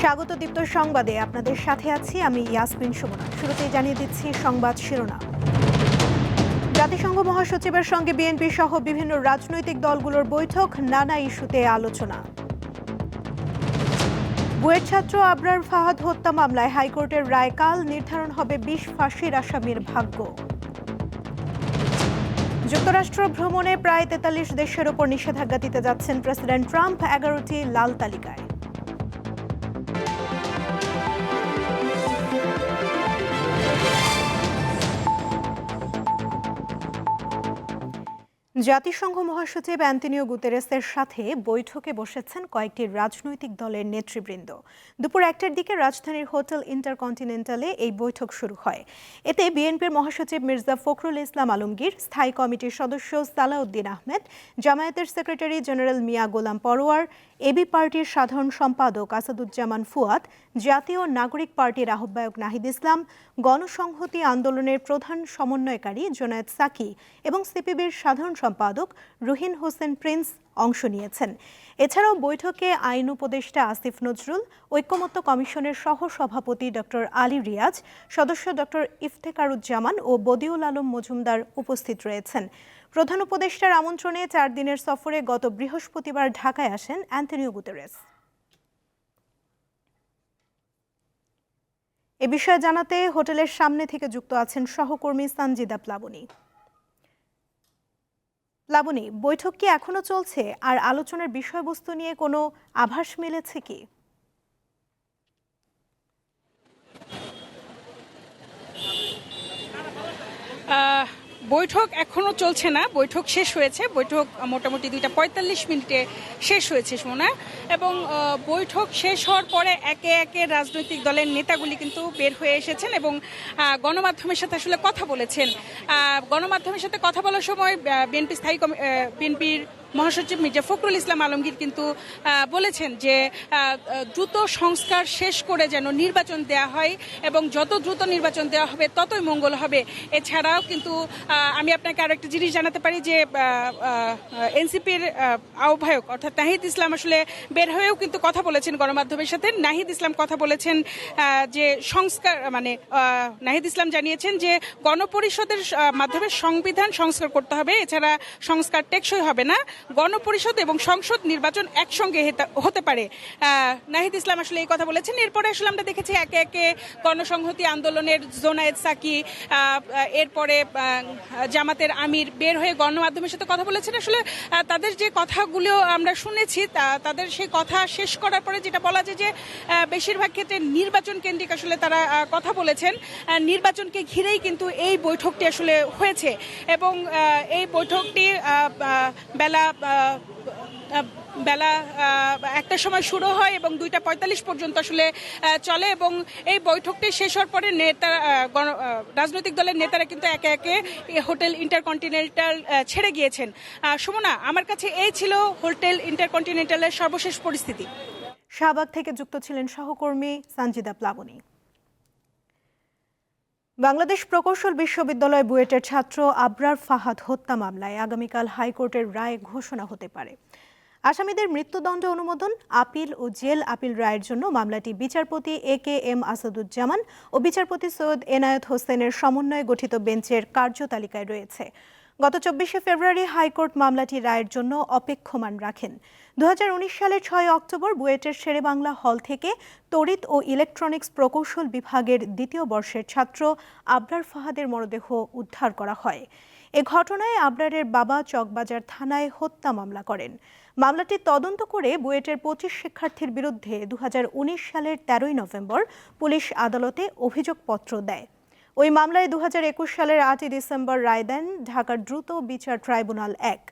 স্বাগত দীপ্ত সংবাদে আপনাদের সাথে আছি আমি ইয়াসমিন সুমনা। শুরুতেই জানিয়ে দিচ্ছি সংবাদ শিরোনাম। জাতিসংঘ মহাসচিবের সঙ্গে বিএনপি সহ বিভিন্ন রাজনৈতিক দলগুলোর বৈঠক, নানা ইস্যুতে আলোচনা। বুয়েট ছাত্র আবরার ফাহাদ হত্যা মামলায় হাইকোর্টের রায় কাল নির্ধারণ হবে বিশ ফাঁসির আসামির ভাগ্য। যুক্তরাষ্ট্র ভ্রমণে প্রায় তেতাল্লিশ দেশের ওপর নিষেধাজ্ঞা দিতে যাচ্ছেন প্রেসিডেন্ট ট্রাম্প, এগারোটি লাল তালিকায়। জাতিসংঘ মহাসচিব অ্যান্টনিও গুতেরেসের সাথে বৈঠকে বসেছেন কয়েকটি রাজনৈতিক দলের নেতৃবৃন্দ। দুপুর একটার দিকে রাজধানীর হোটেল ইন্টারকন্টিনেন্টালে এই বৈঠক শুরু হয়। এতে বিএনপির মহাসচিব মির্জা ফখরুল ইসলাম আলমগীর, স্থায়ী কমিটির সদস্য সালাউদ্দিন আহমেদ, জামায়াতের secretary general Mia Golam Parwar AB পার্টির সাধারণ সম্পাদক আসাদুজ্জামান ফুয়াদ, জাতীয় নাগরিক পার্টির আহ্বায়ক নাহিদ ইসলাম, গণসংহতি আন্দোলনের প্রধান সমন্বয়কারী জোনায়েদ সাকি এবং সিপিবির সাধারণ সম্পাদক রুহিন হোসেন প্রিন্স অংশ নিয়েছেন। এছাড়াও বৈঠকে আইন উপদেষ্টা আসিফ নজরুল, ঐক্যমত্য কমিশনের সহ সভাপতি ডক্টর আলী রিয়াজ, সদস্য ডক্টর ইফতেকারুজ্জামান ও বদিউল আলম মজুমদার উপস্থিত রয়েছেন। প্রধান উপদেষ্টার আমন্ত্রণে চার দিনের সফরে গত বৃহস্পতিবার ঢাকায় আসেন অ্যান্টনিও গুতেরেস। এ বিষয়ে জানাতে হোটেলের সামনে থেকে যুক্ত আছেন সহকর্মী সানজিদা প্লাবনী। লাবণী বৈঠক কি এখনও চলছে? আর আলোচনার বিষয়বস্তু নিয়ে কোনো আভাস মিলেছে কি? বৈঠক এখনও চলছে না। বৈঠক শেষ হয়েছে। বৈঠক মোটামুটি দুইটা পঁয়তাল্লিশ মিনিটে শেষ হয়েছে সোনা এবং বৈঠক শেষ হওয়ার পরে একে একে রাজনৈতিক দলের নেতাগুলি কিন্তু বের হয়ে এসেছেন এবং গণমাধ্যমের সাথে আসলে কথা বলেছেন। গণমাধ্যমের সাথে কথা বলার সময় বিএনপি স্থায়ী বিএনপির মহাসচিব মির্জা ফখরুল ইসলাম আলমগীর কিন্তু বলেছেন যে দ্রুত সংস্কার শেষ করে যেন নির্বাচন দেয়া হয় এবং যত দ্রুত নির্বাচন দেওয়া হবে ততই মঙ্গল হবে। এছাড়াও কিন্তু আমি আপনাকে আরও একটা জিনিস জানাতে পারি যে এনসিপির আহ্বায়ক অর্থাৎ নাহিদ ইসলাম আসলে বের হয়েও কিন্তু কথা বলেছেন গণমাধ্যমের সাথে। নাহিদ ইসলাম কথা বলেছেন যে সংস্কার মানে নাহিদ ইসলাম জানিয়েছেন যে, গণপরিষদের মাধ্যমে সংবিধান সংস্কার করতে হবে। এছাড়া সংস্কার টেকসই হবে না। গণপরিষদ এবং সংসদ নির্বাচন একসঙ্গে হতে পারে। নাহিদ ইসলাম আসলে এই কথা বলেছেন। এরপরে আসলে আমরা দেখেছি একে একে গণসংহতি আন্দোলনের জোনায়েদ সাকি এরপরে জামাতের আমির বের হয়ে গণমাধ্যমের সাথে কথা বলেছেন। আসলে তাদের যে কথাগুলো আমরা শুনেছি তাদের সেই কথা শেষ করার পরে যেটা বলা যায় যে বেশিরভাগ ক্ষেত্রে নির্বাচন কেন্দ্রিক আসলে তারা কথা বলেছেন। নির্বাচনকে ঘিরেই কিন্তু এই বৈঠকটি আসলে হয়েছে। এবং এই বৈঠকটি বেলা বেলা একটার সময় শুরু হয় এবং দুইটা পঁয়তাল্লিশ পর্যন্ত আসলে চলে এবং এই বৈঠকটি শেষ হওয়ার পরে নেতা রাজনৈতিক দলের নেতারা কিন্তু একে একে হোটেল ইন্টারকন্টিনেন্টাল ছেড়ে গিয়েছেন। সুমনা, আমার কাছে এই ছিল হোটেল ইন্টারকন্টিনেন্টালের সর্বশেষ পরিস্থিতি। শাহবাগ থেকে যুক্ত ছিলেন সহকর্মী সানজিদা প্লাবনী। বাংলাদেশ প্রকৌশল বিশ্ববিদ্যালয় বুয়েটের ছাত্র আবরার ফাহাদ হত্যা মামলায় আগামীকাল হাইকোর্টের রায় ঘোষণা হতে পারে। আসামিদের মৃত্যুদণ্ড অনুমোদন, আপিল ও জেল আপিল রায়ের জন্য মামলাটি বিচারপতি এ কে এম আসাদুজ্জামান ও বিচারপতি সৈয়দ এনায়েত হোসেনের সমন্বয়ে গঠিত বেঞ্চের কার্যতালিকায় রয়েছে। গত চব্বিশে ফেব্রুয়ারি হাইকোর্ট মামলাটি রায়ের জন্য অপেক্ষমান রাখেন। দু হাজার উনিশ সালের ছয় অক্টোবর বুয়েটের শেরেবাংলা হল থেকে তড়িৎ ও ইলেকট্রনিক্স প্রকৌশল বিভাগের দ্বিতীয় বর্ষের ছাত্র আবরার ফাহাদের মরদেহ উদ্ধার করা হয়। এ ঘটনায় আবরারের বাবা চকবাজার থানায় হত্যা মামলা করেন। মামলাটি তদন্ত করে বুয়েটের পঁচিশ শিক্ষার্থীর বিরুদ্ধে দু হাজার উনিশ সালের তেরোই নভেম্বর পুলিশ আদালতে অভিযোগপত্র দেয়। ওই মামলায় দু হাজার একুশ সালের আটই ডিসেম্বর রায় দেন ঢাকার দ্রুত বিচার ট্রাইব্যুনাল এক।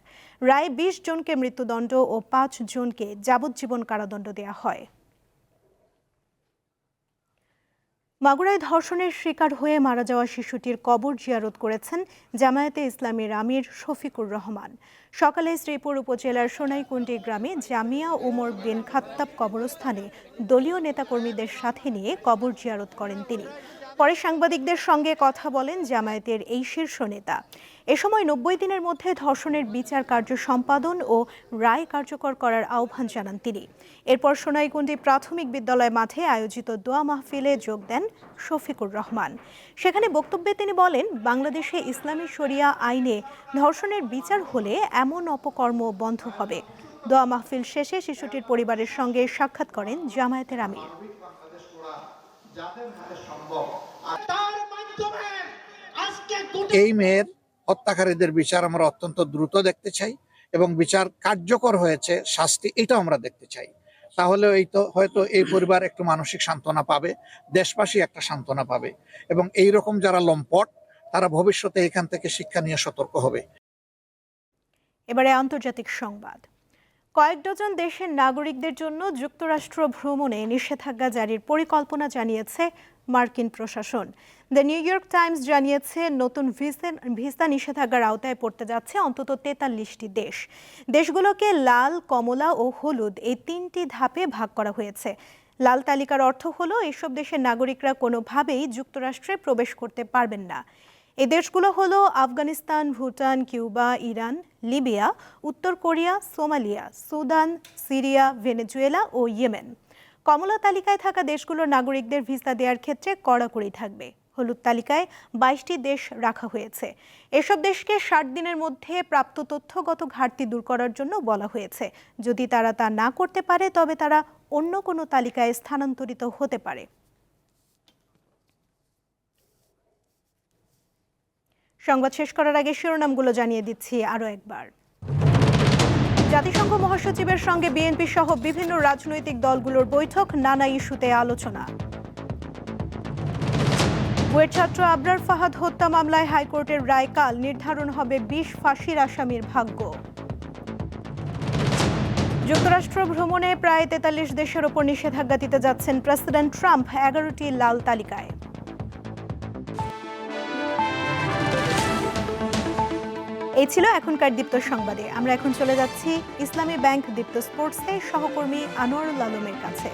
রায় বিশ জনকে মৃত্যুদণ্ড ও পাঁচ জনকে যাবজ্জীবন কারাদণ্ড দেওয়া হয়। মাগুরায় ধর্ষণের শিকার হয়ে মারা যাওয়া শিশুটির কবর জিয়ারত করেছেন জামায়াতে ইসলামীর আমির শফিকুর রহমান। সকালে শ্রীপুর উপজেলার সোনাইকুণ্ডি গ্রামে জামিয়া উমর বিন খাত্তাব কবরস্থানে দলীয় নেতাকর্মীদের সাথে নিয়ে কবর জিয়ারত করেন তিনি। পরে সাংবাদিকদের সঙ্গে কথা বলেন জামায়াতের এই শীর্ষ নেতা। এ সময় নব্বই দিনের মধ্যে ধর্ষণের বিচার কার্য সম্পাদন ও রায় কার্যকর করার আহ্বান জানান তিনি। এরপর সোনাইকুণ্ডি প্রাথমিক বিদ্যালয় মাঠে আয়োজিত দোয়া মাহফিলে যোগ দেন শফিকুর রহমান। সেখানে বক্তব্যে তিনি বলেন, বাংলাদেশে ইসলামী শরিয়া আইনে ধর্ষণের বিচার হলে এমন অপকর্ম বন্ধ হবে। দোয়া মাহফিল শেষে শিশুটির পরিবারের সঙ্গে সাক্ষাৎ করেন জামায়াতের আমির। তার মাধ্যমে আজকে এই মেয়ের হত্যাকারীদের বিচার আমরা অত্যন্ত দ্রুত দেখতে চাই এবং বিচার কার্যকর হয়েছে শাস্তি এটা আমরা দেখতে চাই। তাহলে এই তো হয়তো এই পরিবার একটু মানসিক সান্ত্বনা পাবে দেশবাসী একটা সান্ত্বনা পাবে এবং এই রকম যারা লম্পট তারা ভবিষ্যতে এখান থেকে শিক্ষা নিয়ে সতর্ক হবে। এবারে আন্তর্জাতিক সংবাদ। কয়েক ডজন দেশের নাগরিকদের জন্য যুক্তরাষ্ট্র ভ্রমণে নিষেধাজ্ঞা জারির পরিকল্পনা জানিয়েছে মার্কিন প্রশাসন। দ্য নিউ ইয়র্ক টাইমস জানিয়েছে, নতুন ভিসা নিষেধাজ্ঞার আওতায় পড়তে যাচ্ছে অন্তত তেতাল্লিশটি দেশ। দেশগুলোকে লাল, কমলা ও হলুদ এই তিনটি ধাপে ভাগ করা হয়েছে। লাল তালিকার অর্থ হলো, এসব দেশের নাগরিকরা কোনোভাবেই যুক্তরাষ্ট্রে প্রবেশ করতে পারবেন না। এই দেশগুলো হলো Afghanistan, Bhutan, Cuba, Iran, Libya, উত্তর Korea, Somalia, Sudan, Syria, Venezuela ও ইয়েমেন। কমলা তালিকায় থাকা দেশগুলোর নাগরিকদের ভিসা দেওয়ার ক্ষেত্রে কড়াকড়ি থাকবে। হলুদ তালিকায় বাইশটি দেশ রাখা হয়েছে। এসব দেশকে ষাট দিনের মধ্যে প্রাপ্ত তথ্যগত ঘাটতি দূর করার জন্য বলা হয়েছে। যদি তারা তা না করতে পারে, তবে তারা অন্য কোনো তালিকায় স্থানান্তরিত হতে পারে। সংবাদ শেষ করার আগে শিরোনামগুলো জানিয়ে দিচ্ছি আরও একবার। জাতিসংঘ মহাসচিবের সঙ্গে বিএনপি সহ বিভিন্ন রাজনৈতিক দলগুলোর বৈঠক, নানা ইস্যুতে আলোচনা। বুয়েট ছাত্র আবরার ফাহাদ হত্যা মামলায় হাইকোর্টের রায় কাল নির্ধারণ হবে বিশ ফাঁসির আসামির ভাগ্য। যুক্তরাষ্ট্র ভ্রমণে প্রায় তেতাল্লিশ দেশের ওপর নিষেধাজ্ঞা দিতে যাচ্ছেন প্রেসিডেন্ট ট্রাম্প, এগারোটি লাল তালিকায়। এই ছিল এখনকার দীপ্ত সংবাদে। আমরা এখন চলে যাচ্ছি ইসলামী ব্যাংক দীপ্ত স্পোর্টসে, সহকর্মী আনোয়ারুল আলমের কাছে।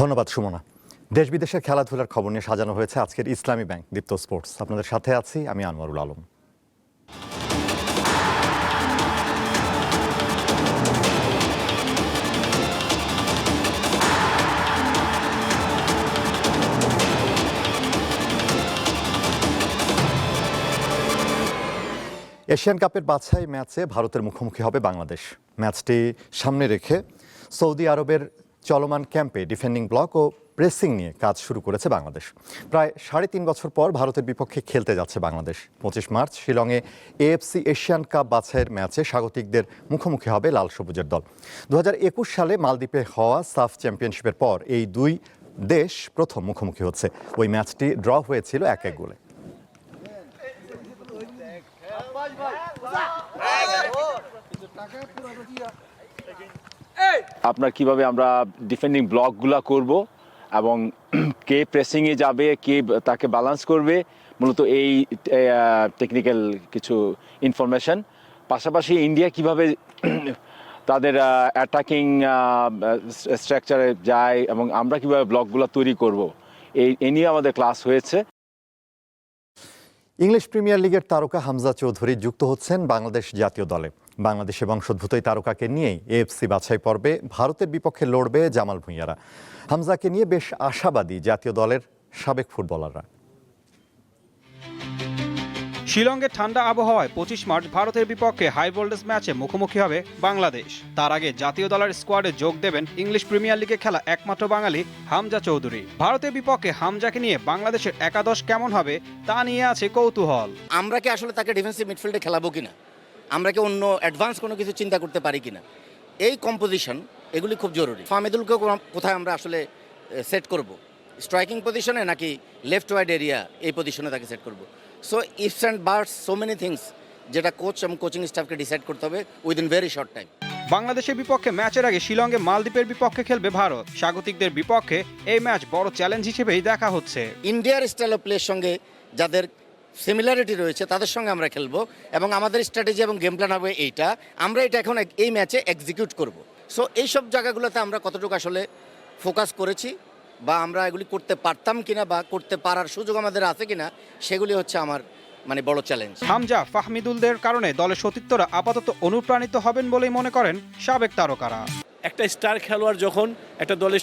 ধন্যবাদ, সুমনা। দেশ বিদেশের খেলাধুলার খবর নিয়ে সাজানো হয়েছে আজকের ইসলামী ব্যাংক দীপ্ত স্পোর্টস। আপনাদের সাথে আছি আমি আনোয়ারুল আলম। এশিয়ান কাপের বাছাই ম্যাচে ভারতের মুখোমুখি হবে বাংলাদেশ। ম্যাচটি সামনে রেখে সৌদি আরবের চলমান ক্যাম্পে ডিফেন্ডিং ব্লক ও প্রেসিং নিয়ে কাজ শুরু করেছে বাংলাদেশ। প্রায় সাড়ে তিন বছর পর ভারতের বিপক্ষে খেলতে যাচ্ছে বাংলাদেশ। পঁচিশ মার্চ শিলংয়ে এএফসি এশিয়ান কাপ বাছাইয়ের ম্যাচে স্বাগতিকদের মুখোমুখি হবে লাল সবুজের দল। দু হাজার একুশ সালে মালদ্বীপে হওয়া সাফ চ্যাম্পিয়নশিপের পর এই দুই দেশ প্রথম মুখোমুখি হচ্ছে। ওই ম্যাচটি ড্র হয়েছিল এক এক গোলে। আপনার কীভাবে আমরা ডিফেন্ডিং ব্লকগুলো করব এবং কে প্রেসিংয়ে যাবে কে তাকে ব্যালেন্স করবে মূলত এই টেকনিক্যাল কিছু ইনফরমেশন পাশাপাশি ইন্ডিয়া কীভাবে তাদের অ্যাটাকিং স্ট্রাকচারে যায় এবং আমরা কীভাবে ব্লকগুলো তৈরি করব এই এ নিয়ে আমাদের ক্লাস হয়েছে। ইংলিশ প্রিমিয়ার লিগের তারকা হামজা চৌধুরী যুক্ত হচ্ছেন বাংলাদেশ জাতীয় দলে। বাংলাদেশে বংশোদ্ভূত এই তারকাকে নিয়েই এএফসি বাছাই পর্বে ভারতের বিপক্ষে লড়বে জামাল ভুঁইয়ারা। হামজাকে নিয়ে বেশ আশাবাদী জাতীয় দলের সাবেক ফুটবলাররা। শিলংয়ে ঠান্ডা আবহাওয়ায় পঁচিশ মার্চ ভারতের বিপক্ষে হাই ভোল্টেজ ম্যাচে মুখোমুখি হবে বাংলাদেশ। তার আগে জাতীয় দলের স্কোয়াডে যোগ দেবেন ইংলিশ প্রিমিয়ার লিগে খেলা একমাত্র বাঙালি হামজা চৌধুরী। ভারতের বিপক্ষে হামজাকে নিয়ে বাংলাদেশের একাদশ কেমন হবে তা নিয়ে আছে কৌতূহল। আমরা কি আসলে তাকে ডিফেন্সিভ মিডফিল্ডে খেলাবো কিনা? আমরা কি অন্য অ্যাডভান্স কোনো কিছু চিন্তা করতে পারি কি না এই কম্পোজিশন এগুলি খুব জরুরি। ফামেদুলকে কোথায় আমরা আসলে সেট করব? স্ট্রাইকিং পজিশনে নাকি লেফট ওয়াইড এরিয়া এই পজিশনে তাকে সেট করব? So ifs and buts so many things যেটা কোচ এবং কোচিং স্টাফকে ডিসাইড করতে হবে উইদিন ভেরি শর্ট টাইম বাংলাদেশের বিপক্ষে ম্যাচের আগে শিলংয়ে মালদ্বীপের বিপক্ষে খেলবে ভারত। স্বাগতিকদের বিপক্ষে এই ম্যাচ বড় চ্যালেঞ্জ হিসেবেই দেখা হচ্ছে। ইন্ডিয়ার স্টাইল অফ প্লের সঙ্গে যাদের সিমিলারিটি রয়েছে তাদের সঙ্গে আমরা খেলব এবং আমাদের স্ট্র্যাটেজি এবং গেম প্ল্যান হবে এইটা। আমরা এটা এখন এক- এই ম্যাচে এক্সিকিউট করব। সো এইসব জায়গাগুলোতে আমরা কতটুকু আসলে ফোকাস করেছি বা আমরা এগুলি করতে পারতাম কিনা বা করতে পারার সুযোগ আমাদের আছে কিনা সেগুলি হচ্ছে আমার মানে বড় চ্যালেঞ্জ হামজা ফাহমিদুলদের কারণে দলের সতীর্থরা আপাতত অনুপ্রাণিত হবেন বলেই মনে করেন সাবেক তারকারা। একটা স্টার খেলোয়াড় যখন একটা দলের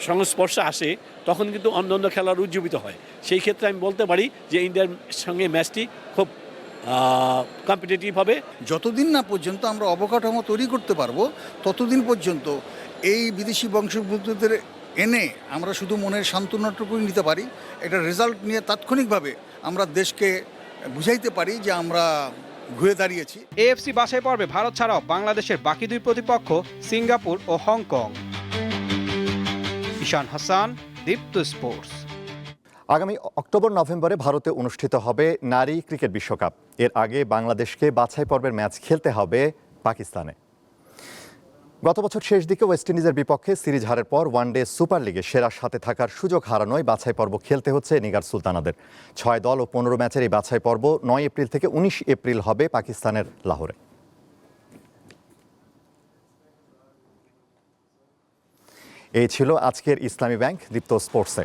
সংস্পর্শে আসে তখন কিন্তু অন্য অন্য খেলোয়াড় উজ্জীবিত হয়। সেই ক্ষেত্রে আমি বলতে পারি যে ইন্ডিয়ার সঙ্গে ম্যাচটি খুব কম্পিটিটিভ হবে। যতদিন না পর্যন্ত আমরা অবকাঠামো তৈরি করতে পারব ততদিন পর্যন্ত এই বিদেশি বংশোদ্ভূতদের এনে আমরা শুধু মনের সান্ত্বনাটুকুই নিতে পারি। এটা রেজাল্ট নিয়ে তাৎক্ষণিকভাবে আমরা দেশকে বুঝাইতে পারি যে আমরা ঘুরে দাঁড়িয়েছি। এএফসি বাছাই পর্বে ভারত ছাড়াও বাংলাদেশের বাকি দুই প্রতিপক্ষ সিঙ্গাপুর ও Hong Kong. Ishan Hasan Dipto sports. আগামী অক্টোবর, নভেম্বরে ভারতে অনুষ্ঠিত হবে নারী ক্রিকেট বিশ্বকাপ। এর আগে বাংলাদেশকে বাছাই পর্বের ম্যাচ খেলতে হবে পাকিস্তানে। গত বছর শেষ দিকে ওয়েস্ট ইন্ডিজের বিপক্ষে সিরিজ হারের পর ওয়ানডে সুপার লিগে সেরার সাথে থাকার সুযোগ হারানোয় বাছাই পর্ব খেলতে হচ্ছে নিগার সুলতানাদের। ছয় দল ও পনেরো ম্যাচের এই বাছাই পর্ব নয় এপ্রিল থেকে উনিশ এপ্রিল হবে পাকিস্তানের লাহোরে। এই ছিল আজকের ইসলামী ব্যাংক দীপ্ত স্পোর্টসে।